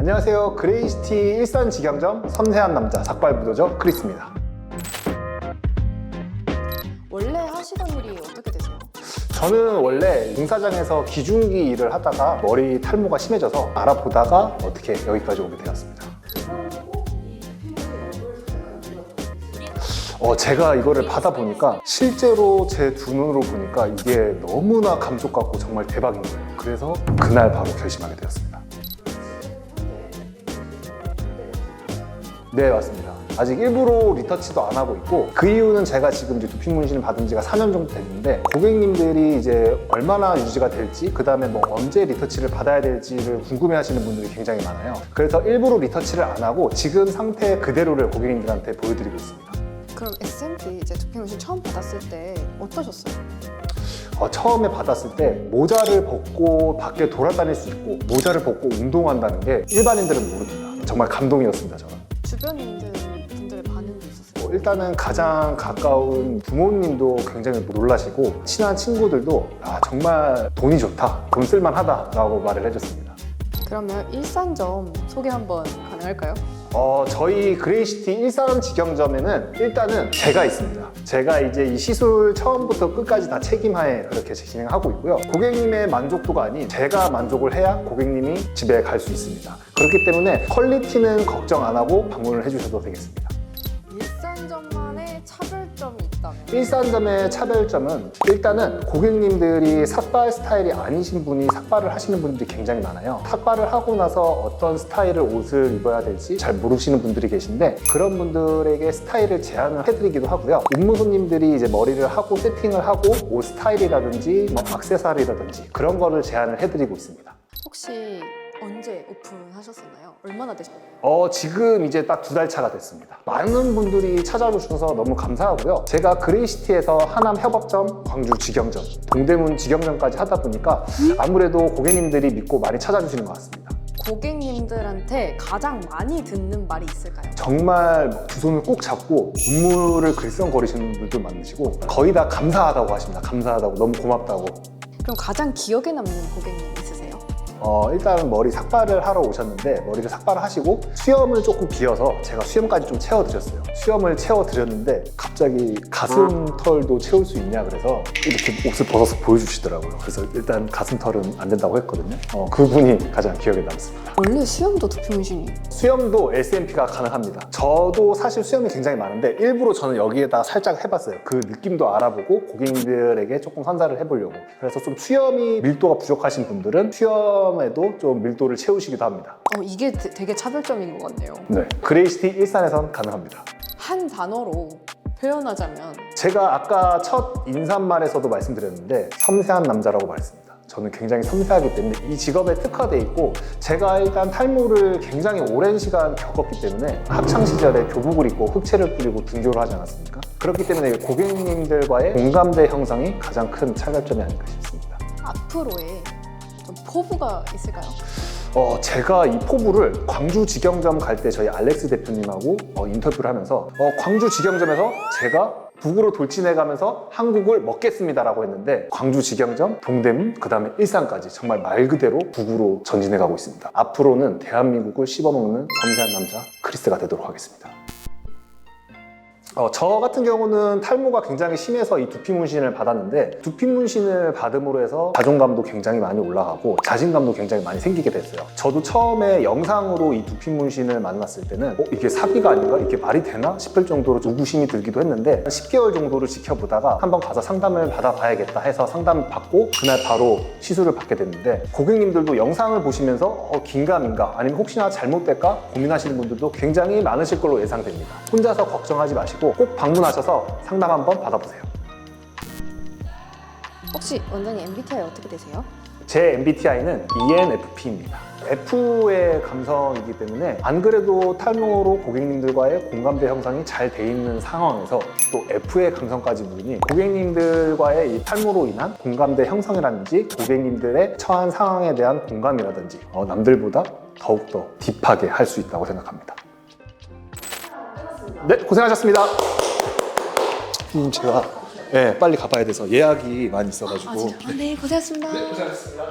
안녕하세요. 그레이시티 일산 직영점 섬세한 남자 삭발부도죠 크리스입니다. 원래 하시던 일이 어떻게 되세요? 저는 원래 공사장에서 기중기 일을 하다가 머리 탈모가 심해져서 알아보다가 어떻게 여기까지 오게 되었습니다. 어, 제가 이거를 받아보니까 실제로 제 두 눈으로 보니까 이게 너무나 감쪽 같고 정말 대박인 거예요. 그래서 그날 바로 결심하게 되었습니다. 네, 맞습니다. 아직 일부러 리터치도 안 하고 있고 그 이유는 제가 지금 이제 두피 문신을 받은 지가 4년 정도 됐는데 고객님들이 이제 얼마나 유지가 될지 그 다음에 뭐 언제 리터치를 받아야 될지를 궁금해 하시는 분들이 굉장히 많아요. 그래서 일부러 리터치를 안 하고 지금 상태 그대로를 고객님들한테 보여드리고 있습니다. 그럼 SMP 이제 두피 문신 처음 받았을 때 어떠셨어요? 어, 처음에 받았을 때 모자를 벗고 밖에 돌아다닐 수 있고 모자를 벗고 운동한다는 게 일반인들은 모릅니다. 정말 감동이었습니다, 저는. 주변인들 분들의 반응도 있었어요. 어, 일단은 가장 가까운 부모님도 굉장히 놀라시고 친한 친구들도 아, 정말 돈이 좋다, 돈 쓸만하다라고 말을 해줬습니다. 그러면 일산점 소개 한번 가능할까요? 어, 저희 그레이시티 일산 직영점에는 일단은 제가 있습니다. 제가 이제 이 시술 처음부터 끝까지 다 책임하에 그렇게 진행하고 있고요. 고객님의 만족도가 아닌 제가 만족을 해야 고객님이 집에 갈 수 있습니다. 그렇기 때문에 퀄리티는 걱정 안 하고 방문을 해주셔도 되겠습니다. 차별점이 있다면 일산점의 차별점은 일단은 고객님들이 삭발 스타일이 아니신 분이 삭발을 하시는 분들이 굉장히 많아요. 삭발을 하고 나서 어떤 스타일의 옷을 입어야 될지 잘 모르시는 분들이 계신데 그런 분들에게 스타일을 제안을 해드리기도 하고요. 업무 손님들이 이제 머리를 하고 세팅을 하고 옷 스타일이라든지 뭐 액세서리라든지 그런 거를 제안을 해드리고 있습니다. 혹시 언제 오픈하셨었나요? 얼마나 되셨나요? 어, 지금 이제 딱 두 달 차가 됐습니다. 많은 분들이 찾아주셔서 너무 감사하고요. 제가 그레이시티에서 하남 협업점, 광주 직영점, 동대문 직영점까지 하다 보니까 아무래도 고객님들이 믿고 많이 찾아주시는 것 같습니다. 고객님들한테 가장 많이 듣는 말이 있을까요? 정말 두 손을 꼭 잡고 눈물을 글썽거리시는 분들도 많으시고 거의 다 감사하다고 하십니다. 감사하다고, 너무 고맙다고. 그럼 가장 기억에 남는 고객님? 어, 일단 머리 삭발을 하러 오셨는데 머리를 삭발을 하시고 수염을 조금 비어서 제가 수염까지 좀 채워드렸어요. 수염을 채워드렸는데 갑자기 가슴털도 채울 수 있냐 그래서 이렇게 옷을 벗어서 보여주시더라고요. 그래서 일단 가슴털은 안 된다고 했거든요. 어, 그분이 가장 기억에 남습니다. 원래 수염도 두피 문신이 수염도 SMP가 가능합니다. 저도 사실 수염이 굉장히 많은데 일부러 저는 여기에다 살짝 해봤어요. 그 느낌도 알아보고 고객님들에게 조금 선사를 해보려고. 그래서 좀 수염이 밀도가 부족하신 분들은 수염 에도 좀 밀도를 채우시기도 합니다. 어, 이게 되- 되게 차별점인 것 같네요. 네. 그레이시티 일산에선 가능합니다. 한 단어로 표현하자면 제가 아까 첫 인사말에서도 말씀드렸는데 섬세한 남자라고 말했습니다. 저는 굉장히 섬세하기 때문에 이 직업에 특화돼 있고 제가 일단 탈모를 굉장히 오랜 시간 겪었기 때문에 학창 시절에 교복을 입고 흑채를 뿌리고 등교를 하지 않았습니까? 그렇기 때문에 고객님들과의 공감대 형성이 가장 큰 차별점이 아닐까 싶습니다. 앞으로의 좀 포부가 있을까요? 어, 제가 이 포부를 광주 직영점 갈 때 저희 알렉스 대표님하고 어, 인터뷰를 하면서 어, 광주 직영점에서 제가 북으로 돌진해 가면서 한국을 먹겠습니다라고 했는데 광주 직영점, 동대문, 그 다음에 일산까지 정말 말 그대로 북으로 전진해 가고 있습니다. 앞으로는 대한민국을 씹어먹는 섬세한 남자 크리스가 되도록 하겠습니다. 어, 저 같은 경우는 탈모가 굉장히 심해서 이 두피 문신을 받았는데 두피 문신을 받음으로 해서 자존감도 굉장히 많이 올라가고 자신감도 굉장히 많이 생기게 됐어요. 저도 처음에 영상으로 이 두피 문신을 만났을 때는 어, 이게 사기가 아닌가? 이게 말이 되나? 싶을 정도로 의구심이 들기도 했는데 10개월 정도를 지켜보다가 한번 가서 상담을 받아봐야겠다 해서 상담을 받고 그날 바로 시술을 받게 됐는데 고객님들도 영상을 보시면서 어, 긴가민가 아니면 혹시나 잘못될까 고민하시는 분들도 굉장히 많으실 걸로 예상됩니다. 혼자서 걱정하지 마시고 꼭 방문하셔서 상담 한번 받아보세요. 혹시 원장님 MBTI 어떻게 되세요? 제 MBTI는 ENFP입니다. F의 감성이기 때문에 안 그래도 탈모로 고객님들과의 공감대 형성이 잘 돼 있는 상황에서 또 F의 감성까지 보니 고객님들과의 이 탈모로 인한 공감대 형성이라든지 고객님들의 처한 상황에 대한 공감이라든지 어, 남들보다 더욱더 딥하게 할 수 있다고 생각합니다. 네, 고생하셨습니다. 음, 제가 네, 빨리 가봐야 돼서 예약이 많이 있어가지고. 아, 진짜? 아, 네, 고생하셨습니다. 고생하셨습니다.